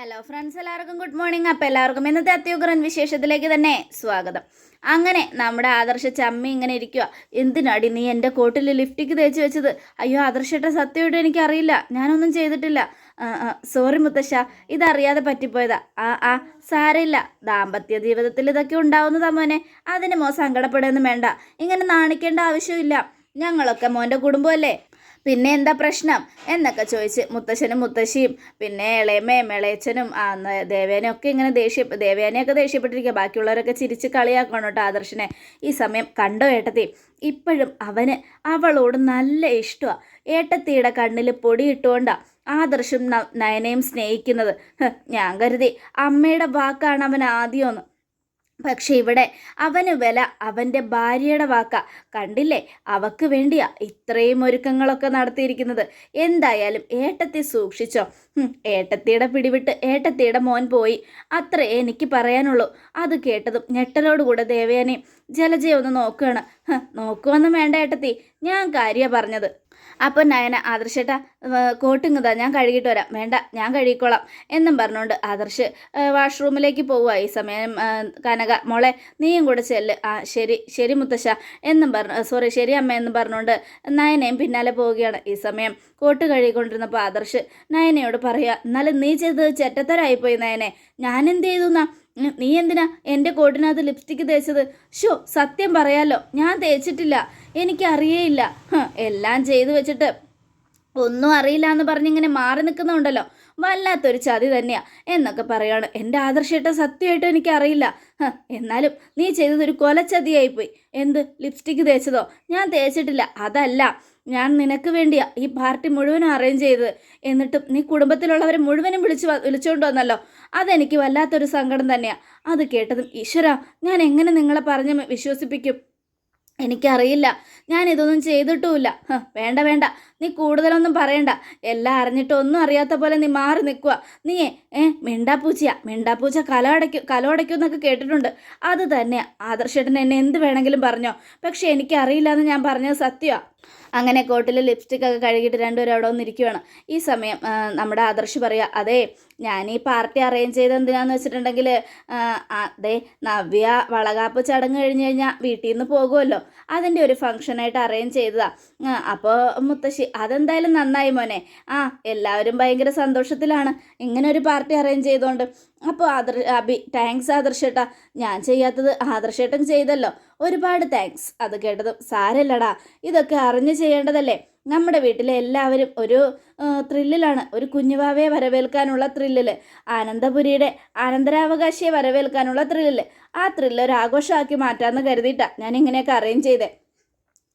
Hello friends എല്ലാവർക്കും good morning അപ്പം എല്ലാവർക്കും ഇന്നത്തെ അത്യുഗ്രൻ വിശേഷത്തിലേക്ക് തന്നെ സ്വാഗതം. അങ്ങനെ നമ്മുടെ ആദർശ ചമ്മി ഇങ്ങനെ ഇരിക്കുക എന്തിനാടി നീ എന്റെ കോട്ടിൽ ലിഫ്റ്റിക്ക് തേച്ച് വെച്ചത്? അയ്യോ ആദർശയുടെ സത്യമായിട്ട് എനിക്കറിയില്ല. ഞാനൊന്നും ചെയ്തിട്ടില്ല. സോറി മുത്തശ്ശ. ഇതറിയാതെ പറ്റിപ്പോയതാ. ആ ആ സാരമില്ല. ദാമ്പത്യ ജീവിതത്തിൽ ഇതൊക്കെ ഉണ്ടാവുന്നതാ മോനെ. അതിന് മോ സങ്കടപ്പെടുകയൊന്നും വേണ്ട. ഇങ്ങനെ നാണിക്കേണ്ട ആവശ്യമില്ല. ഞങ്ങളൊക്കെ മോന്റെ കുടുംബമല്ലേ. പിന്നെ എന്താ പ്രശ്നം? എന്നൊക്കെ ചോദിച്ച് മുത്തശ്ശനും മുത്തശ്ശിയും പിന്നെ ഇളയമ്മയും ഇളയച്ചനും ആ ന- ഒക്കെ ഇങ്ങനെ ദേഷ്യ ദേവേനയൊക്കെ ദേഷ്യപ്പെട്ടിരിക്കുക. ബാക്കിയുള്ളവരൊക്കെ ചിരിച്ച് കളിയാക്കണം കേട്ടോ ആദർശനെ. ഈ സമയം കണ്ടോ ഏട്ടത്തി? ഇപ്പോഴും അവന് അവളോട് നല്ല ഇഷ്ടമാണ് ഏട്ടത്തിയുടെ കണ്ണിൽ പൊടിയിട്ടുകൊണ്ടാണ് ആദർശം നയനയും സ്നേഹിക്കുന്നത്. ഞാൻ കരുതി അമ്മയുടെ വാക്കാണ് അവൻ ആദ്യമൊന്ന് പക്ഷെ ഇവിടെ അവന് വില അവന്റെ ഭാര്യയുടെ വാക്ക. കണ്ടില്ലേ? അവക്ക് വേണ്ടിയാ ഇത്രയും ഒരുക്കങ്ങളൊക്കെ നടത്തിയിരിക്കുന്നത്. എന്തായാലും ഏട്ടത്തി സൂക്ഷിച്ചോ. ഏട്ടത്തിയുടെ പിടിവിട്ട് ഏട്ടത്തിയുടെ മോൻ പോയി. അത്രേ എനിക്ക് പറയാനുള്ളൂ. അത് കേട്ടതും ഞെട്ടലോടുകൂടെ ദേവയാനെയും ജലജയെ ഒന്ന് നോക്കുകയാണ്. നോക്കുവെന്നും വേണ്ട ഏട്ടത്തി. ഞാൻ കാര്യമാണ് പറഞ്ഞത്. അപ്പോൾ നയന ആദർശേട്ടാ കോട്ടിങ്ങതാ ഞാൻ കഴുകിയിട്ട് വരാം. വേണ്ട ഞാൻ കഴുകിക്കോളാം എന്നും പറഞ്ഞുകൊണ്ട് ആദർശ് വാഷ്റൂമിലേക്ക് പോവുക ഈ സമയം. കനക മോളെ നീയും കൂടെ ചെല്ല്. ആ ശരി ശരി മുത്തശ്ശ എന്നും പറഞ്ഞു സോറി ശരി അമ്മ എന്നും പറഞ്ഞുകൊണ്ട് നയനയും പിന്നാലെ പോവുകയാണ് ഈ സമയം. കോട്ട് കഴുകിക്കൊണ്ടിരുന്നപ്പോൾ ആദർശ് നയനയോട് പറയുക എന്നാലും നീ ചെയ്തത് ചെറ്റത്തരായിപ്പോയി നയനെ. ഞാനെന്ത് ചെയ്തു എന്നാ നീ എന്തിനാ എന്റെ കോട്ടിനകത്ത് ലിപ്സ്റ്റിക്ക് തേച്ചത്? ഷോ സത്യം പറയാലോ ഞാൻ തേച്ചിട്ടില്ല. എനിക്കറിയേയില്ല എല്ലാം ചെയ്തു വെച്ചിട്ട്. ഒന്നും അറിയില്ല എന്ന് പറഞ്ഞിങ്ങനെ മാറി നിൽക്കുന്നുണ്ടല്ലോ. വല്ലാത്തൊരു ചതി തന്നെയാ എന്നൊക്കെ പറയാണ്. എന്റെ ആദർശേട്ട സത്യമായിട്ടും എനിക്കറിയില്ല. എന്നാലും നീ ചെയ്തതൊരു കൊലച്ചതിയായിപ്പോയി. എന്ത് ലിപ്സ്റ്റിക്ക് തേച്ചതോ? ഞാൻ തേച്ചിട്ടില്ല. അതല്ല ഞാൻ നിനക്ക് വേണ്ടിയാ ഈ പാർട്ടി മുഴുവനും അറേഞ്ച് ചെയ്തത്. എന്നിട്ടും നീ കുടുംബത്തിലുള്ളവരെ മുഴുവനും വിളിച്ച് വിളിച്ചുകൊണ്ട് വന്നല്ലോ. അതെനിക്ക് വല്ലാത്തൊരു സങ്കടം തന്നെയാ. അത് കേട്ടതും ഈശ്വര ഞാൻ എങ്ങനെ നിങ്ങളെ പറഞ്ഞ് വിശ്വസിപ്പിക്കും? എനിക്കറിയില്ല. ഞാൻ ഇതൊന്നും ചെയ്തിട്ടുമില്ല. വേണ്ട വേണ്ട. നീ കൂടുതലൊന്നും പറയണ്ട. എല്ലാം അറിഞ്ഞിട്ട് ഒന്നും അറിയാത്ത പോലെ നീ മാറി നിൽക്കുക. നീ ഏ മിണ്ടാപ്പൂച്ചയാ. മിണ്ടാപ്പൂച്ച കലോടയ്ക്കും കലോടയ്ക്കും എന്നൊക്കെ കേട്ടിട്ടുണ്ട്. അത് തന്നെയാ. ആദർശേട്ടൻ എന്നെ എന്ത് വേണമെങ്കിലും പറഞ്ഞോ. പക്ഷെ എനിക്കറിയില്ല എന്ന് ഞാൻ പറഞ്ഞത് സത്യമാണ് അങ്ങനെ കോട്ടിൽ ലിപ്സ്റ്റിക് ഒക്കെ കഴുകിയിട്ട് രണ്ടുപേരും അവിടെ വന്നിരിക്കുകയാണ് ഈ സമയം നമ്മുടെ ആദർശ് പറയുക അതെ ഞാൻ ഈ പാർട്ടി അറേഞ്ച് ചെയ്ത് എന്തിനാന്ന് വെച്ചിട്ടുണ്ടെങ്കിൽ അതെ നവ്യ വളകാപ്പ് ചടങ്ങ് കഴിഞ്ഞ് കഴിഞ്ഞാൽ വീട്ടിൽ നിന്ന് പോകുമല്ലോ അതിന്റെ ഒരു ഫംഗ്ഷനായിട്ട് അറേഞ്ച് ചെയ്തതാ. അപ്പോൾ മുത്തശ്ശി അതെന്തായാലും നന്നായി മോനെ. ആ എല്ലാവരും ഭയങ്കര സന്തോഷത്തിലാണ്. ഇങ്ങനെ ഒരു പാർട്ടി അറേഞ്ച് ചെയ്തുകൊണ്ട് അപ്പോൾ ആദർ അബി താങ്ക്സ് ആദർശേട്ടാ. ഞാൻ ചെയ്യാത്തത് ആദർശേട്ടൻ ചെയ്തല്ലോ. ഒരുപാട് താങ്ക്സ് അത് കേട്ടതും സാരല്ലടാ. ഇതൊക്കെ അറിഞ്ഞ് ചെയ്യേണ്ടതല്ലേ? നമ്മുടെ വീട്ടിലെ എല്ലാവരും ഒരു ത്രില്ലിലാണ് ഒരു കുഞ്ഞുവാവയെ വരവേൽക്കാനുള്ള ത്രില്ലിൽ ആനന്ദപുരിയുടെ ആനന്ദരാവകാശിയെ വരവേൽക്കാനുള്ള ത്രില്ലിൽ ആ ത്രില്ല് ഒരു ആഘോഷമാക്കി മാറ്റാമെന്ന് കരുതിയിട്ടാണ് ഞാൻ ഇങ്ങനെയൊക്കെ അറേഞ്ച് ചെയ്തേ.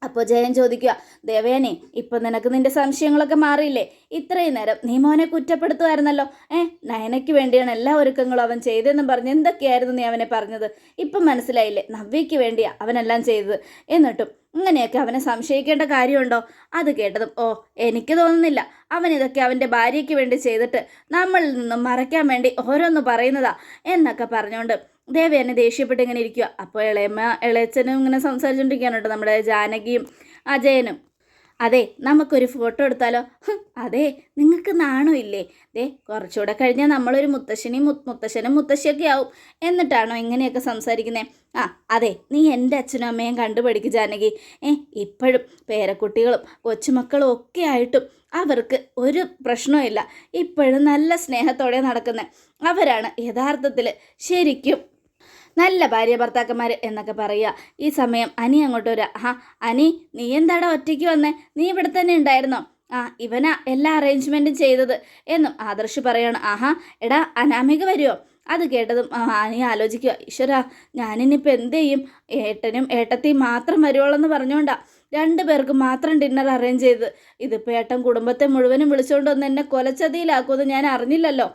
അപ്പോൾ ജയൻ ചോദിക്കുക ദേവേനെ ഇപ്പം നിനക്ക് നിന്റെ സംശയങ്ങളൊക്കെ മാറിയില്ലേ? ഇത്രയും നേരം നീ മോനെ കുറ്റപ്പെടുത്തുമായിരുന്നല്ലോ ഏ നയനയ്ക്ക് വേണ്ടിയാണ് എല്ലാ ഒരുക്കങ്ങളും അവൻ ചെയ്തതെന്നും പറഞ്ഞ് എന്തൊക്കെയായിരുന്നു നീ അവനെ പറഞ്ഞത്? ഇപ്പം മനസ്സിലായില്ലേ? നവ്യയ്ക്ക് വേണ്ടിയാ അവനെല്ലാം ചെയ്തത്. എന്നിട്ടും ഇങ്ങനെയൊക്കെ അവനെ സംശയിക്കേണ്ട കാര്യമുണ്ടോ? അത് കേട്ടതും ഓ എനിക്ക് തോന്നുന്നില്ല. അവൻ ഇതൊക്കെ അവന്റെ ഭാര്യയ്ക്ക് വേണ്ടി ചെയ്തിട്ട് നമ്മളിൽ നിന്നും മറയ്ക്കാൻ വേണ്ടി ഓരോന്ന് പറയുന്നതാ എന്നൊക്കെ പറഞ്ഞുകൊണ്ട് ദേവി എന്നെ ദേഷ്യപ്പെട്ട് ഇങ്ങനെ ഇരിക്കുക അപ്പോൾ ഇളയമ്മ ഇളയച്ചനും ഇങ്ങനെ സംസാരിച്ചുകൊണ്ടിരിക്കുകയാണ് കേട്ടോ നമ്മുടെ ജാനകിയും അജയനും. അതെ നമുക്കൊരു ഫോട്ടോ എടുത്താലോ? അതെ നിങ്ങൾക്ക് നാണോ ഇല്ലേ? ദേ കുറച്ചുകൂടെ കഴിഞ്ഞാൽ നമ്മളൊരു മുത്തശ്ശനെയും മുത്ത് മുത്തശ്ശനും മുത്തശ്ശിയൊക്കെ ആവും. എന്നിട്ടാണോ ഇങ്ങനെയൊക്കെ സംസാരിക്കുന്നത് ആ അതെ നീ എന്റെ അച്ഛനും അമ്മയും കണ്ടുപഠിക്കും ജാനകി. ഏ ഇപ്പോഴും പേരക്കുട്ടികളും കൊച്ചുമക്കളും ഒക്കെ ആയിട്ടും അവർക്ക് ഒരു പ്രശ്നവുമില്ല ഇപ്പോഴും നല്ല സ്നേഹത്തോടെ നടക്കുന്നത് അവരാണ് യഥാർത്ഥത്തിൽ ശരിക്കും നല്ല ഭാര്യ ഭർത്താക്കന്മാർ എന്നൊക്കെ പറയുക ഈ സമയം അനി അങ്ങോട്ട് വരിക ആ അനി നീ എന്താടാ ഒറ്റയ്ക്ക് വന്നേ? നീ ഇവിടെ തന്നെ ഉണ്ടായിരുന്നോ? ആ ഇവനാ എല്ലാ അറേഞ്ച്മെന്റും ചെയ്തത് എന്നും ആദർശ് പറയാണ്. ആഹാ എടാ അനാമിക വരുമോ അത് കേട്ടതും അനി ആലോചിക്കുക. ഈശ്വര ഞാനിനിപ്പോൾ എന്ത് ചെയ്യും? ഏട്ടനും ഏട്ടത്തെയും മാത്രം വരുവോളെന്ന് പറഞ്ഞുകൊണ്ടാ രണ്ടു പേർക്ക് മാത്രം ഡിന്നർ അറേഞ്ച് ചെയ്ത് ഇതിപ്പോൾ ഏട്ടൻ കുടുംബത്തെ മുഴുവനും വിളിച്ചുകൊണ്ട് വന്ന് എന്നെ കൊലച്ചതിയിലാക്കുമെന്ന് ഞാൻ അറിഞ്ഞില്ലല്ലോ.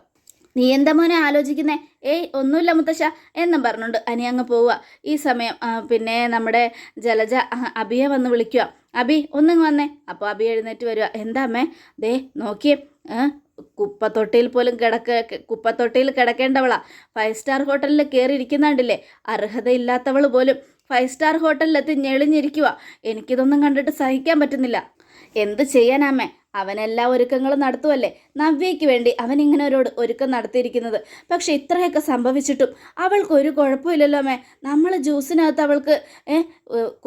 നീ എന്താ മോനെ ആലോചിക്കുന്നേ? ഏയ് ഒന്നുമില്ല മുത്തശ്ശ എന്നും പറഞ്ഞുകൊണ്ട് അനി അങ്ങ് പോവുക. ഈ സമയം പിന്നെ നമ്മുടെ ജലജ അബിയെ വന്ന് വിളിക്കുക. അബി ഒന്നിങ്ങ് വന്നേ. അപ്പോൾ അബി എഴുന്നേറ്റ് വരിക എന്താ അമ്മേ? ദേ നോക്കിയേ കുപ്പത്തൊട്ടിയിൽ പോലും കിടക്ക കുപ്പത്തൊട്ടിയിൽ കിടക്കേണ്ടവളാ. ഫൈവ് സ്റ്റാർ ഹോട്ടലിൽ കയറി ഇരിക്കുന്നുണ്ടില്ലേ അർഹതയില്ലാത്തവൾ പോലും ഫൈവ് സ്റ്റാർ ഹോട്ടലിലെത്തി ഞെളിഞ്ഞിരിക്കുക എനിക്കിതൊന്നും കണ്ടിട്ട് സഹിക്കാൻ പറ്റുന്നില്ല. എന്ത് ചെയ്യാനാമേ അവൻ എല്ലാ ഒരുക്കങ്ങളും നടത്തുമല്ലേ നവ്യയ്ക്ക് വേണ്ടി അവൻ ഇങ്ങനെ ഒരു ഒരുക്കം നടത്തിയിരിക്കുന്നത്. പക്ഷെ ഇത്രയൊക്കെ സംഭവിച്ചിട്ടും അവൾക്ക് ഒരു കുഴപ്പമില്ലല്ലോ അമ്മേ. നമ്മൾ ജ്യൂസിനകത്ത് അവൾക്ക്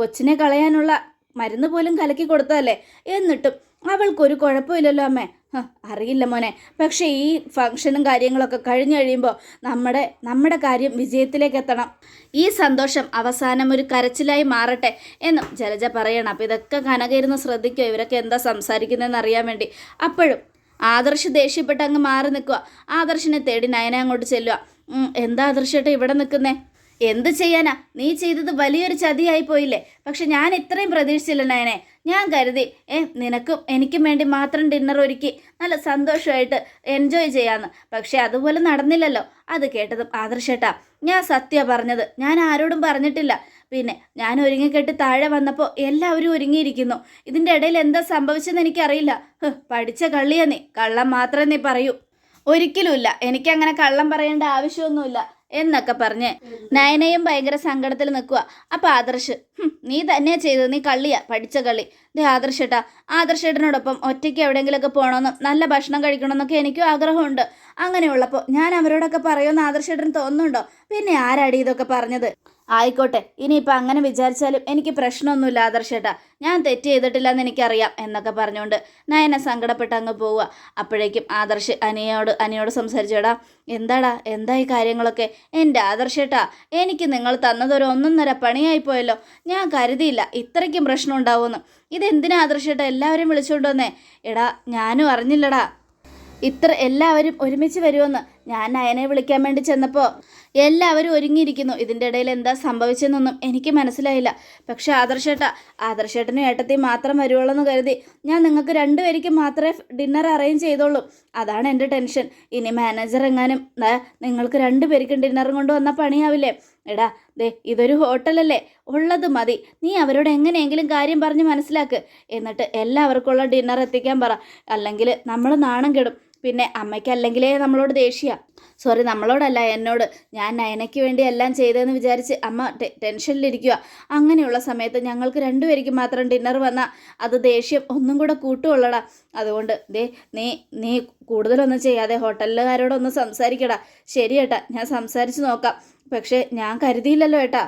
കൊച്ചിനെ കളയാനുള്ള മരുന്ന് പോലും കലക്കി കൊടുത്തതല്ലേ? എന്നിട്ടും അവൾക്കൊരു കുഴപ്പമില്ലല്ലോ അമ്മേ. അറിയില്ല മോനെ. പക്ഷേ ഈ ഫംഗ്ഷനും കാര്യങ്ങളൊക്കെ കഴിഞ്ഞു കഴിയുമ്പോൾ നമ്മുടെ നമ്മുടെ കാര്യം വിജയത്തിലേക്ക് എത്തണം. ഈ സന്തോഷം അവസാനം ഒരു കരച്ചിലായി മാറട്ടെ എന്നും ജലജ പറയണം. അപ്പോൾ ഇതൊക്കെ കനകയിരുന്ന് ശ്രദ്ധിക്കുക ഇവരൊക്കെ എന്താ സംസാരിക്കുന്നതെന്ന് അറിയാൻ വേണ്ടി. അപ്പോഴും ആദർശ് ദേഷ്യപ്പെട്ട് അങ്ങ് മാറി നിൽക്കുക ആദർശിനെ തേടി നയന അങ്ങോട്ട് ചെല്ലുക എന്താ ആദർശേട്ടാ ഇവിടെ നിൽക്കുന്നേ? എന്ത് ചെയ്യാനാ? നീ ചെയ്തത് വലിയൊരു ചതിയായി പോയില്ലേ? പക്ഷെ ഞാൻ ഇത്രയും പ്രതീക്ഷിച്ചില്ല നയനെ. ഞാൻ കരുതി ഏ നിനക്കും എനിക്കും വേണ്ടി മാത്രം ഡിന്നർ ഒരുക്കി. നല്ല സന്തോഷമായിട്ട് എൻജോയ് ചെയ്യാമെന്ന് പക്ഷെ അതുപോലെ നടന്നില്ലല്ലോ. അത് കേട്ടതും ആദർശേട്ടാ ഞാൻ സത്യ പറഞ്ഞത്. ഞാൻ ആരോടും പറഞ്ഞിട്ടില്ല. പിന്നെ ഞാൻ ഒരുങ്ങിക്കെട്ടി താഴെ വന്നപ്പോൾ എല്ലാവരും ഒരുങ്ങിയിരിക്കുന്നു. ഇതിന്റെ ഇടയിൽ എന്താ സംഭവിച്ചെന്ന് എനിക്കറിയില്ല. പഠിച്ച കള്ളിയാ നീ. കള്ളം മാത്രമേ നീ പറയൂ. ഒരിക്കലുമില്ല. എനിക്കങ്ങനെ കള്ളം പറയേണ്ട ആവശ്യമൊന്നുമില്ല. എന്നൊക്കെ പറഞ്ഞ് നയനയും ഭയങ്കര സങ്കടത്തിൽ നിൽക്കുക അപ്പം ആദർശ് നീ തന്നെ ചെയ്തത്. നീ കള്ളിയാ പഠിച്ച കളി ദേ ആദർശേട്ടാ ആദർശേട്ടനോടൊപ്പം ഒറ്റയ്ക്ക് എവിടെയെങ്കിലുമൊക്കെ പോകണമെന്നും നല്ല ഭക്ഷണം കഴിക്കണമെന്നൊക്കെ എനിക്കും ആഗ്രഹമുണ്ട്. അങ്ങനെയുള്ളപ്പോൾ ഞാൻ അവരോടൊക്കെ പറയുമെന്ന് ആദർശേട്ടന് തോന്നുന്നുണ്ടോ? പിന്നെ ആരാടി ഇതൊക്കെ പറഞ്ഞത്? ആയിക്കോട്ടെ ഇനിയിപ്പോൾ അങ്ങനെ വിചാരിച്ചാലും എനിക്ക് പ്രശ്നമൊന്നുമില്ല ആദർശേട്ടാ. ഞാൻ തെറ്റ് ചെയ്തിട്ടില്ലെന്ന് എനിക്കറിയാം എന്നൊക്കെ പറഞ്ഞുകൊണ്ട് നയന സങ്കടപ്പെട്ട് അങ്ങ് പോവുക. അപ്പോഴേക്കും ആദർശ് അനിയോട് അനിയോട് സംസാരിച്ചേടാ എന്താടാ എന്തായി കാര്യങ്ങളൊക്കെ? എന്റെ ആദർശേട്ടാ എനിക്ക് നിങ്ങൾ തന്നതൊരു ഒന്നൊന്നര പണിയായിപ്പോയല്ലോ. ഞാൻ കരുതിയില്ല ഇത്രയ്ക്കും പ്രശ്നം ഉണ്ടാവുമെന്ന്. ഇതെന്തിനാ ആദർശേട്ടാ എല്ലാവരും വിളിച്ചുകൊണ്ട് വന്നേ? എടാ ഞാനും അറിഞ്ഞില്ലടാ. ഇത്ര എല്ലാവരും ഒരുമിച്ച് വരുമെന്ന്. ഞാൻ നയനെ വിളിക്കാൻ വേണ്ടി ചെന്നപ്പോൾ എല്ലാവരും ഒരുങ്ങിയിരിക്കുന്നു. ഇതിന്റെ ഇടയിൽ എന്താ സംഭവിച്ചെന്നൊന്നും എനിക്ക് മനസ്സിലായില്ല. പക്ഷേ ആദർശേട്ട ആദർശേട്ടനും ഏട്ടത്തി മാത്രം വരുവുള്ളൂ എന്ന് കരുതി ഞാൻ നിങ്ങൾക്ക് രണ്ടുപേർക്ക് മാത്രമേ ഡിന്നർ അറേഞ്ച് ചെയ്തോളൂ. അതാണ് എന്റെ ടെൻഷൻ. ഇനി മാനേജർ എങ്ങാനും നിങ്ങൾക്ക് രണ്ടുപേർക്കും ഡിന്നർ കൊണ്ട് വന്നാൽ പണിയാവില്ലേ? എടാ ദേ ഇതൊരു ഹോട്ടലല്ലേ? ഉള്ളത് മതി. നീ അവരോട് എങ്ങനെയെങ്കിലും കാര്യം പറഞ്ഞ് മനസ്സിലാക്ക്. എന്നിട്ട് എല്ലാവർക്കുള്ള ഡിന്നർ എത്തിക്കാൻ പറ. അല്ലെങ്കിൽ നമ്മൾ നാണം കെടും. പിന്നെ അമ്മയ്ക്ക് അല്ലെങ്കിലേ നമ്മളോട് ദേഷ്യ. സോറി നമ്മളോടല്ല എന്നോട്. ഞാൻ നയനയ്ക്ക് വേണ്ടി എല്ലാം ചെയ്തതെന്ന് വിചാരിച്ച് അമ്മ ടെൻഷനിലിരിക്കുക അങ്ങനെയുള്ള സമയത്ത് ഞങ്ങൾക്ക് രണ്ടുപേർക്ക് മാത്രം ഡിന്നർ വന്നാൽ അത് ദേഷ്യം ഒന്നും കൂടെ കൂട്ടുകൊള്ളടാ. അതുകൊണ്ട് ദേ നീ നീ കൂടുതലൊന്നും ചെയ്യാതെ ഹോട്ടലുകാരോടൊന്ന് സംസാരിക്കടാ. ശരി ഏട്ടാ ഞാൻ സംസാരിച്ച് നോക്കാം. പക്ഷേ ഞാൻ കരുതിയില്ലല്ലോ ഏട്ടാ.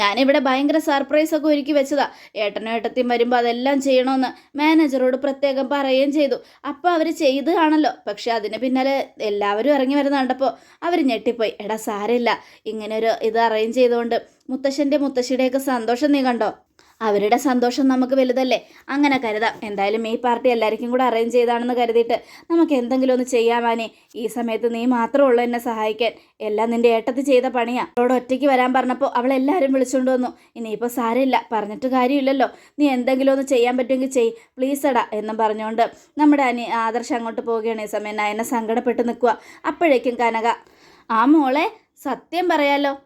ഞാനിവിടെ ഭയങ്കര സർപ്രൈസ് ഒക്കെ ഒരുക്കി വെച്ചതാ. ഏട്ടനും ഏട്ടത്തിയും വരുമ്പോൾ അതെല്ലാം ചെയ്യണമെന്ന് മാനേജറോട് പ്രത്യേകം പറയുകയും ചെയ്തു. അപ്പോൾ അവർ ചെയ്തതാണല്ലോ. പക്ഷെ അതിന് പിന്നാലെ എല്ലാവരും ഇറങ്ങി വരുന്ന കണ്ടപ്പോൾ അവർ ഞെട്ടിപ്പോയി. എടാ സാരമില്ല. ഇങ്ങനെ ഒരു ഇത് അറേഞ്ച് ചെയ്തുകൊണ്ട് മുത്തശ്ശന്റെ മുത്തശ്ശിയുടെയൊക്കെ സന്തോഷം നീ കണ്ടോ? അവരുടെ സന്തോഷം നമുക്ക് വലുതല്ലേ? അങ്ങനെ കരുതാം. എന്തായാലും ഈ പാർട്ടി എല്ലാവർക്കും കൂടെ അറേഞ്ച് ചെയ്താണെന്ന് കരുതിയിട്ട് നമുക്ക് എന്തെങ്കിലും ഒന്ന് ചെയ്യാമാനേ ഈ സമയത്ത് നീ മാത്രമേ ഉള്ളൂ എന്നെ സഹായിക്കാൻ. എല്ലാം നിന്റെ ഏട്ടത്ത് ചെയ്ത പണിയാ. അവളോട് ഒറ്റയ്ക്ക് വരാൻ പറഞ്ഞപ്പോൾ അവളെല്ലാവരും വിളിച്ചുകൊണ്ട് വന്നു. ഇനിയിപ്പോൾ സാരമില്ല. പറഞ്ഞിട്ട് കാര്യമില്ലല്ലോ. നീ എന്തെങ്കിലും ഒന്ന് ചെയ്യാൻ പറ്റുമെങ്കിൽ ചെയ്. പ്ലീസ് എടാ എന്നും പറഞ്ഞുകൊണ്ട് നമ്മുടെ അനി ആദർശം അങ്ങോട്ട് പോവുകയാണ്. ഈ സമയം നയനെ സങ്കടപ്പെട്ട് നിൽക്കുക അപ്പോഴേക്കും കനക ആ മോളെ സത്യം പറയാലോ?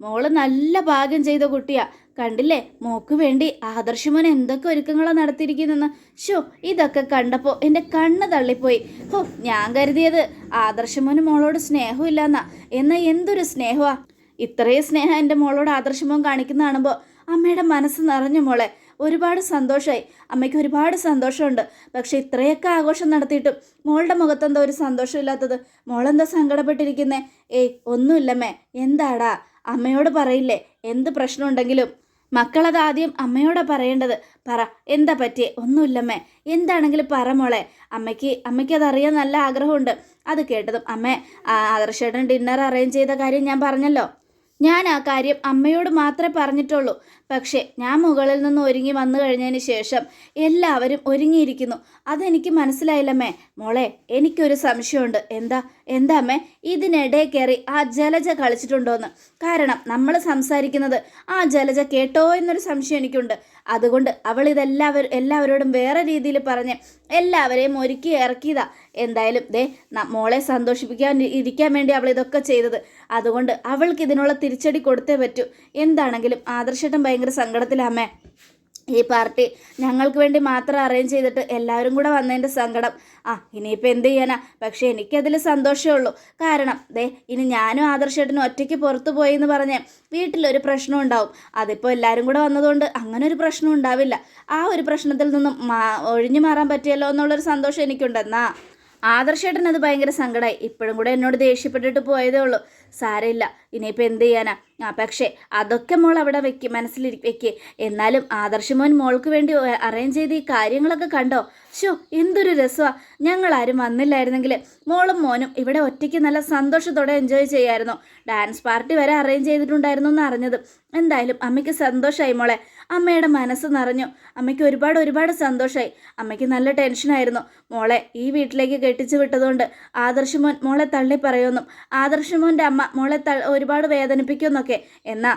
മോൾ നല്ല ഭാഗ്യം ചെയ്ത കുട്ടിയാ. കണ്ടില്ലേ? മോക്ക് വേണ്ടി ആദർശമോൻ എന്തൊക്കെ ഒരുക്കങ്ങളാ നടത്തിയിരിക്കുന്നെന്ന് ഷോ ഇതൊക്കെ കണ്ടപ്പോൾ എന്റെ കണ്ണ് തള്ളിപ്പോയി. ഹോ ഞാൻ കരുതിയത് ആദർശമോന് മോളോട് സ്നേഹമില്ലെന്നാ. എന്നാൽ എന്തൊരു സ്നേഹമാ. ഇത്രയും സ്നേഹം എന്റെ മോളോട് ആദർശമോൻ കാണിക്കുന്ന അമ്മയുടെ മനസ്സ് നിറഞ്ഞു മോളെ. ഒരുപാട് സന്തോഷമായി അമ്മയ്ക്ക് ഒരുപാട് സന്തോഷമുണ്ട്. പക്ഷേ ഇത്രയൊക്കെ ആഘോഷം നടത്തിയിട്ടും മോളുടെ മുഖത്തെന്താ ഒരു സന്തോഷമില്ലാത്തത്? മോളെന്താ സങ്കടപ്പെട്ടിരിക്കുന്നേ? ഏയ് ഒന്നുമില്ലമ്മേ എന്താടാ? അമ്മയോട് പറയില്ലേ? എന്ത് പ്രശ്നമുണ്ടെങ്കിലും. മക്കളത് ആദ്യം അമ്മയോടാ പറയേണ്ടത്. പറ എന്താ പറ്റിയേ? ഒന്നുമില്ലമ്മേ. എന്താണെങ്കിലും പറ മോളെ. അമ്മയ്ക്ക് അമ്മയ്ക്ക് അതറിയാൻ നല്ല ആഗ്രഹമുണ്ട്. അത് കേട്ടതും അമ്മേ ആദർശേട്ടൻ ഡിന്നർ അറേഞ്ച് ചെയ്ത കാര്യം ഞാൻ പറഞ്ഞല്ലോ. ഞാൻ ആ കാര്യം അമ്മയോട് മാത്രമേ പറഞ്ഞിട്ടുള്ളൂ. പക്ഷേ ഞാൻ മുകളിൽ നിന്ന് ഒരുങ്ങി വന്നു കഴിഞ്ഞതിന് ശേഷം എല്ലാവരും ഒരുങ്ങിയിരിക്കുന്നു. അതെനിക്ക് മനസ്സിലായില്ലമ്മേ മോളെ എനിക്കൊരു സംശയമുണ്ട്. എന്താ? എന്താ അമ്മേ? ഇതിനിടെ കയറി ആ ജലജ കളിച്ചിട്ടുണ്ടോയെന്ന് കാരണം നമ്മൾ സംസാരിക്കുന്നത് ആ ജലജ കേട്ടോ എന്നൊരു സംശയം എനിക്കുണ്ട്. അതുകൊണ്ട് അവൾ ഇതെല്ലാവരും എല്ലാവരോടും വേറെ രീതിയിൽ പറഞ്ഞ് എല്ലാവരെയും ഒരുക്കി ഇറക്കിയതാ. എന്തായാലും ദേ മോളെ സന്തോഷിപ്പിക്കാൻ ഇരിക്കാൻ വേണ്ടി അവൾ ഇതൊക്കെ ചെയ്തത്. അതുകൊണ്ട് അവൾക്ക് ഇതിനുള്ള തിരിച്ചടി കൊടുത്തേ പറ്റൂ. എന്താണെങ്കിലും ആദർശട്ടം ഭയങ്കര സങ്കടത്തിലാ അമ്മേ. ഈ പാർട്ടി ഞങ്ങൾക്ക് വേണ്ടി മാത്രം അറേഞ്ച് ചെയ്തിട്ട് എല്ലാവരും കൂടെ വന്നതിന്റെ സങ്കടം. ആ ഇനിയിപ്പോൾ എന്ത് ചെയ്യാനാ? പക്ഷേ എനിക്കതിൽ സന്തോഷമേ ഉള്ളൂ. കാരണം ദേ ഇനി ഞാനും ആദർശേട്ടനും ഒറ്റയ്ക്ക് പുറത്തു പോയി എന്ന് പറഞ്ഞ് വീട്ടിലൊരു പ്രശ്നം ഉണ്ടാവും. അതിപ്പോൾ എല്ലാവരും കൂടെ വന്നതുകൊണ്ട് അങ്ങനെ ഒരു പ്രശ്നം ഉണ്ടാവില്ല. ആ ഒരു പ്രശ്നത്തിൽ നിന്നും ഒഴിഞ്ഞു മാറാൻ പറ്റിയല്ലോ എന്നുള്ളൊരു സന്തോഷം എനിക്കുണ്ടെന്നാ ആദർശേട്ടൻ അത് ഭയങ്കര സങ്കടമായി ഇപ്പോഴും കൂടെ എന്നോട് ദേഷ്യപ്പെട്ടിട്ട് പോയതേ ഉള്ളൂ. സാരമില്ല. ഇനിയിപ്പോൾ എന്ത് ചെയ്യാനാ? ആ പക്ഷേ അതൊക്കെ മോൾ അവിടെ വെക്ക് മനസ്സിലിരി വെക്ക്. എന്നാലും ആദർശമോൻ മോൾക്ക് വേണ്ടി അറേഞ്ച് ചെയ്ത് ഈ കാര്യങ്ങളൊക്കെ കണ്ടോ? ഷോ എന്തൊരു രസമാണ് ഞങ്ങൾ ആരും വന്നില്ലായിരുന്നെങ്കിൽ മോളും മോനും ഇവിടെ ഒറ്റയ്ക്ക് നല്ല സന്തോഷത്തോടെ എൻജോയ് ചെയ്യായിരുന്നു. ഡാൻസ് പാർട്ടി വരെ അറേഞ്ച് ചെയ്തിട്ടുണ്ടായിരുന്നു എന്ന് അറിഞ്ഞത്. എന്തായാലും അമ്മയ്ക്ക് സന്തോഷമായി മോളെ. അമ്മയുടെ മനസ്സ് നിറഞ്ഞു. അമ്മയ്ക്ക് ഒരുപാട് ഒരുപാട് സന്തോഷമായി അമ്മയ്ക്ക് നല്ല ടെൻഷനായിരുന്നു മോളെ ഈ വീട്ടിലേക്ക് കെട്ടിച്ചു വിട്ടതുകൊണ്ട് ആദർശമോൻ മോളെ തള്ളി പറയുമെന്നും ആദർശമോന്റെ അമ്മ മോളെ ഒരുപാട് വേദനിപ്പിക്കുമെന്നൊക്കെ. എന്നാ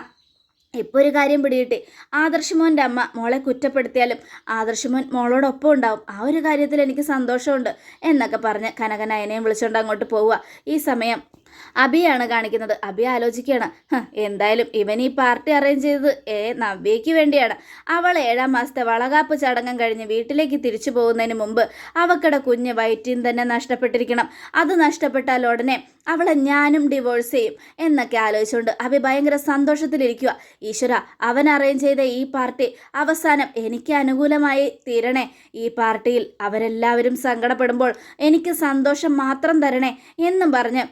ഇപ്പോൾ ഒരു കാര്യം പിടികിട്ടി. ആദർശമോന്റെ അമ്മ മോളെ കുറ്റപ്പെടുത്തിയാലും ആദർശമോൻ മോളോടൊപ്പം ഉണ്ടാവും. ആ ഒരു കാര്യത്തിൽ എനിക്ക് സന്തോഷമുണ്ട് എന്നൊക്കെ പറഞ്ഞ് കനകനയനെയും വിളിച്ചുകൊണ്ട് അങ്ങോട്ട് പോവുക. ഈ സമയം അബിയാണ് കാണിക്കുന്നത്. അബി ആലോചിക്കുകയാണ് എന്തായാലും ഇവൻ ഈ പാർട്ടി അറേഞ്ച് ചെയ്തത് ഏ നവ്യയ്ക്ക് വേണ്ടിയാണ്. അവൾ ഏഴാം മാസത്തെ വളകാപ്പ് ചടങ്ങം കഴിഞ്ഞ് വീട്ടിലേക്ക് തിരിച്ചു പോകുന്നതിന് മുമ്പ് അവക്കടെ കുഞ്ഞ് വയറ്റിൽ തന്നെ നഷ്ടപ്പെട്ടിരിക്കണം. അത് നഷ്ടപ്പെട്ടാൽ ഉടനെ അവളെ ഞാനും ഡിവോഴ്സ് ചെയ്യും എന്നൊക്കെ ആലോചിച്ചുകൊണ്ട് അബി ഭയങ്കര സന്തോഷത്തിലിരിക്കുക ഈശ്വര അവൻ അറേഞ്ച് ചെയ്ത ഈ പാർട്ടി അവസാനം എനിക്ക് അനുകൂലമായി തീരണേ. ഈ പാർട്ടിയിൽ അവരെല്ലാവരും സങ്കടപ്പെടുമ്പോൾ എനിക്ക് സന്തോഷം മാത്രം തരണേ എന്നും പറഞ്ഞ്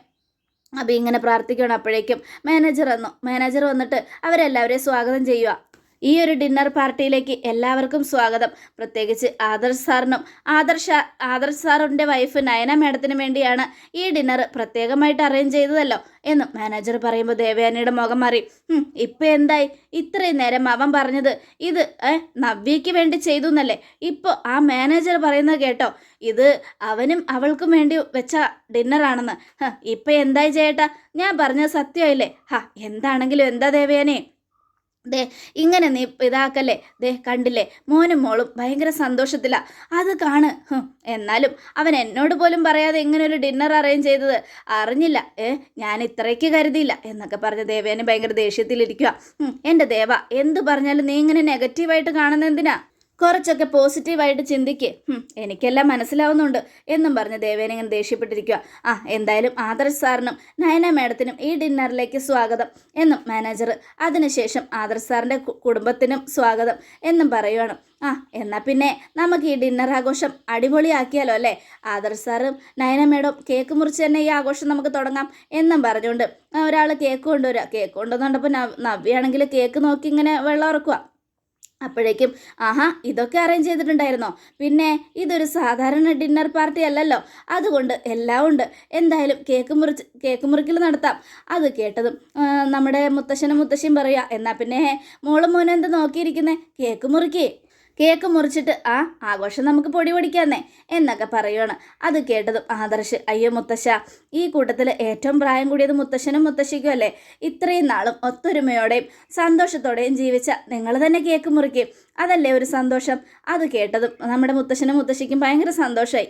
അപ്പം ഇങ്ങനെ പ്രാർത്ഥിക്കണം അപ്പോഴേക്കും മാനേജർ വന്നു. മാനേജർ വന്നിട്ട് അവരെല്ലാവരെയും സ്വാഗതം ചെയ്യുക. ഈ ഒരു ഡിന്നർ പാർട്ടിയിലേക്ക് എല്ലാവർക്കും സ്വാഗതം. പ്രത്യേകിച്ച് ആദർശ് സാറിനും ആദർശ ആദർശ് സാറിന്റെ വൈഫ് നയന മേഡത്തിനും വേണ്ടിയാണ് ഈ ഡിന്നർ പ്രത്യേകമായിട്ട് അറേഞ്ച് ചെയ്തതല്ലോ എന്ന് മാനേജർ പറയുമ്പോൾ ദേവയാനിയുടെ മുഖം മാറി. ഇപ്പം എന്തായി? ഇത്രയും നേരം അവൻ പറഞ്ഞത് ഇത് നവ്യയ്ക്ക് വേണ്ടി ചെയ്തു എന്നല്ലേ? ഇപ്പോൾ ആ മാനേജർ പറയുന്നത് കേട്ടോ. ഇത് അവനും അവൾക്കും വേണ്ടി വെച്ച ഡിന്നറാണെന്ന് ഇപ്പം എന്തായി ചേട്ടാ ഞാൻ പറഞ്ഞത് സത്യമല്ലേ ഹാ എന്താണെങ്കിലും എന്താ ദേവയാനെ? ദേ ഇങ്ങനെ നീ ഇതാക്കല്ലേ? ദേ കണ്ടില്ലേ? മോനും മോളും ഭയങ്കര സന്തോഷത്തിലാ. അത് കാണ്. എന്നാലും അവൻ എന്നോട് പോലും പറയാതെ ഇങ്ങനെ ഒരു ഡിന്നർ അറേഞ്ച് ചെയ്തത് അറിഞ്ഞില്ല. ഏ ഞാൻ ഇത്രയ്ക്ക് കരുതിയില്ല എന്നൊക്കെ പറഞ്ഞ ദേവേനെ ഭയങ്കര ദേഷ്യത്തിലിരിക്കുക എന്റെ ദേവ എന്ത് പറഞ്ഞാലും നീ ഇങ്ങനെ നെഗറ്റീവായിട്ട് കാണുന്ന എന്തിനാ? കുറച്ചൊക്കെ പോസിറ്റീവായിട്ട് ചിന്തിക്ക്. എനിക്കെല്ലാം മനസ്സിലാവുന്നുണ്ട് എന്നും പറഞ്ഞ് ദേവേന ഇങ്ങനെ ദേഷ്യപ്പെട്ടിരിക്കുക ആ എന്തായാലും ആദർശ് സാറിനും നയന മാഡത്തിനും ഈ ഡിന്നറിലേക്ക് സ്വാഗതം എന്നും മാനേജർ അതിനുശേഷം ആദർശ് സാറിന്റെ കുടുംബത്തിനും സ്വാഗതം എന്നും പറയുവാണ്. ആ എന്നാൽ പിന്നെ നമുക്ക് ഈ ഡിന്നർ ആഘോഷം അടിപൊളിയാക്കിയാലോ അല്ലേ? ആദർശ് സാറും നയന മേഡം കേക്ക് മുറിച്ച് തന്നെ ഈ ആഘോഷം നമുക്ക് തുടങ്ങാം എന്നും പറഞ്ഞുകൊണ്ട് ഒരാൾ കേക്ക് കൊണ്ടുവരിക കേക്ക് കൊണ്ടുവന്നുകൊണ്ടപ്പോൾ നവ്യാണെങ്കിൽ കേക്ക് നോക്കി ഇങ്ങനെ വെള്ളം ഇറക്കുക അപ്പോഴേക്കും ആഹാ ഇതൊക്കെ അറേഞ്ച് ചെയ്തിട്ടുണ്ടായിരുന്നോ? പിന്നെ ഇതൊരു സാധാരണ ഡിന്നർ പാർട്ടി അല്ലല്ലോ. അതുകൊണ്ട് എല്ലാം ഉണ്ട്. എന്തായാലും കേക്ക് മുറിച്ച് കേക്ക് മുറിക്കൽ നടത്താം. അത് കേട്ടതും നമ്മുടെ മുത്തശ്ശനും മുത്തശ്ശിയും പറയുക എന്നാൽ പിന്നെ മോളും മോനും എന്ത് നോക്കിയിരിക്കുന്നേ? കേക്ക് മുറിക്കേ. കേക്ക് മുറിച്ചിട്ട് ആ ആഘോഷം നമുക്ക് പൊടി പൊടിക്കാന്നേ എന്നൊക്കെ പറയുവാണ്. അത് കേട്ടതും ആദർശ് അയ്യോ മുത്തശ്ശ ഈ കൂട്ടത്തിൽ ഏറ്റവും പ്രായം കൂടിയത് മുത്തശ്ശനും മുത്തശ്ശിക്കും അല്ലേ? ഇത്രയും നാളും ഒത്തൊരുമയോടെയും സന്തോഷത്തോടെയും ജീവിച്ച നിങ്ങൾ തന്നെ കേക്ക് മുറിക്കും. അതല്ലേ ഒരു സന്തോഷം? അത് കേട്ടതും നമ്മുടെ മുത്തശ്ശനും മുത്തശ്ശിക്കും ഭയങ്കര സന്തോഷമായി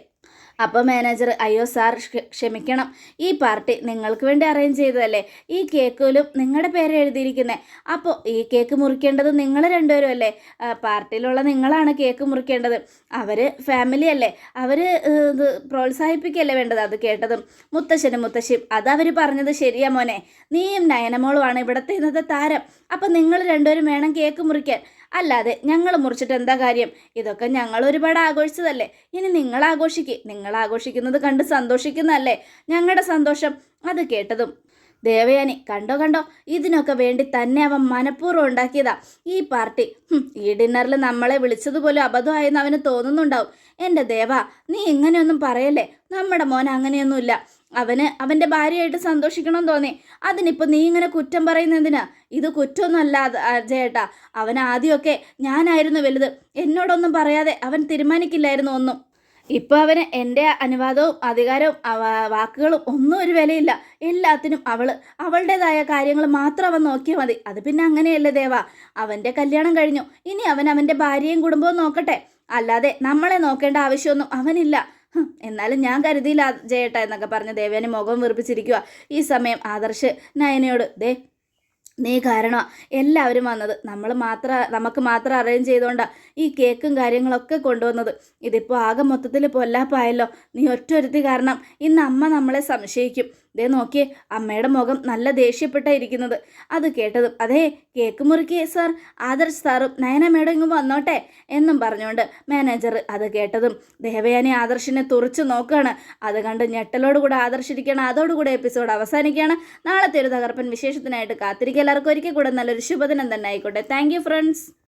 അപ്പോൾ മാനേജർ അയ്യോ സാർ ക്ഷമിക്കണം. ഈ പാർട്ടി നിങ്ങൾക്ക് വേണ്ടി അറേഞ്ച് ചെയ്തതല്ലേ? ഈ കേക്കിലും നിങ്ങളുടെ പേര് എഴുതിയിരിക്കുന്നത് അപ്പോൾ ഈ കേക്ക് മുറിക്കേണ്ടത് നിങ്ങൾ രണ്ടുപേരും അല്ലേ? പാർട്ടിയിലുള്ള നിങ്ങളാണ് കേക്ക് മുറിക്കേണ്ടത്. അവർ ഫാമിലി അല്ലേ? അവർ ഇത് പ്രോത്സാഹിപ്പിക്കുകയല്ലേ വേണ്ടത് അത് കേട്ടതും? മുത്തശ്ശനും മുത്തശ്ശിയും അത് അവർ പറഞ്ഞത് ശരിയാ മോനെ. നീയും നയനമോളുമാണ് ഇവിടുത്തെ ഇന്നത്തെ താരം. അപ്പം നിങ്ങൾ രണ്ടുപേരും വേണം കേക്ക് മുറിക്കാൻ. അല്ലാതെ ഞങ്ങൾ മുറിച്ചിട്ട് എന്താ കാര്യം? ഇതൊക്കെ ഞങ്ങൾ ഒരുപാട് ആഘോഷിച്ചതല്ലേ? ഇനി നിങ്ങൾ ആഘോഷിക്കുക നിങ്ങൾ ആഘോഷിക്കുന്നത് കണ്ട് സന്തോഷിക്കുന്നതല്ലേ? ഞങ്ങളുടെ സന്തോഷം. അത് കേട്ടതും ദേവയാനി കണ്ടോ കണ്ടോ? ഇതിനൊക്കെ വേണ്ടി തന്നെ അവൻ മനഃപൂർവം ഉണ്ടാക്കിയതാ. ഈ പാർട്ടി ഈ ഡിന്നറിൽ നമ്മളെ വിളിച്ചതുപോലും അബദ്ധമായെന്ന് അവന് തോന്നുന്നുണ്ടാവും. എന്റെ ദേവ നീ ഇങ്ങനെയൊന്നും പറയല്ലേ? നമ്മുടെ മോൻ അങ്ങനെയൊന്നുമില്ല. അവന് അവന്റെ ഭാര്യയായിട്ട് സന്തോഷിക്കണം തോന്നി. അതിനിപ്പോൾ നീ ഇങ്ങനെ കുറ്റം പറയുന്നതിനാ ഇത് കുറ്റമൊന്നുമല്ല ചേട്ടാ അവൻ ആദ്യമൊക്കെ ഞാനായിരുന്നു വലുത്. എന്നോടൊന്നും പറയാതെ അവൻ തീരുമാനിക്കില്ലായിരുന്നു ഒന്നും. ഇപ്പോൾ അവന് എന്റെ അനുവാദവും അധികാരവും വാക്കുകളും ഒന്നും ഒരു വിലയില്ല. എല്ലാത്തിനും അവൾ അവളുടേതായ കാര്യങ്ങൾ മാത്രം അവൻ നോക്കിയാൽ മതി. അത് പിന്നെ അങ്ങനെയല്ലേ ദേവ? അവന്റെ കല്യാണം കഴിഞ്ഞു. ഇനി അവൻ അവന്റെ ഭാര്യയും കുടുംബവും നോക്കട്ടെ. അല്ലാതെ നമ്മളെ നോക്കേണ്ട ആവശ്യമൊന്നും അവനില്ല. എന്നാലും ഞാൻ കരുതിയില്ല ജയേട്ട എന്നൊക്കെ പറഞ്ഞ് ദേവേനെ മുഖം വെറുപ്പിച്ചിരിക്കുക ഈ സമയം ആദർശ് നയനയോട് ദേ നീ കാരണം എല്ലാവരും വന്നത് നമ്മൾ മാത്രം നമുക്ക് മാത്രം അറേഞ്ച് ചെയ്തുകൊണ്ടാണ് ഈ കേക്കും കാര്യങ്ങളൊക്കെ കൊണ്ടുവന്നത്. ഇതിപ്പോൾ ആകെ മൊത്തത്തിൽ പൊല്ലാപ്പായല്ലോ. നീ ഒറ്റൊരുത്തി കാരണം ഇന്ന് അമ്മ നമ്മളെ സംശയിക്കും. ദേ നോക്കിയേ അമ്മയുടെ മുഖം നല്ല ദേഷ്യപ്പെട്ടാ ഇരിക്കുന്നത്. അത് കേട്ടതും അതേ കേക്ക് മുറുക്കി സാർ ആദർശ് സാറും നയന മേഡം ഇങ്ങ് വന്നോട്ടെ എന്നും പറഞ്ഞുകൊണ്ട് മാനേജർ അത് കേട്ടതും ദേവയാനി ആദർശിനെ തുറച്ചു നോക്കുകയാണ് അത് കണ്ട് ഞെട്ടലോടുകൂടെ ആദർശിരിക്കുകയാണ് അതോടുകൂടെ എപ്പിസോഡ് അവസാനിക്കുകയാണ്. നാളത്തെ ഒരു തകർപ്പൻ വിശേഷത്തിനായിട്ട് കാത്തിരിക്കുക. എല്ലാവർക്കും ഒരിക്കൽ കൂടെ നല്ലൊരു ശുഭദിനം തന്നെ ആയിക്കോട്ടെ. Thank friends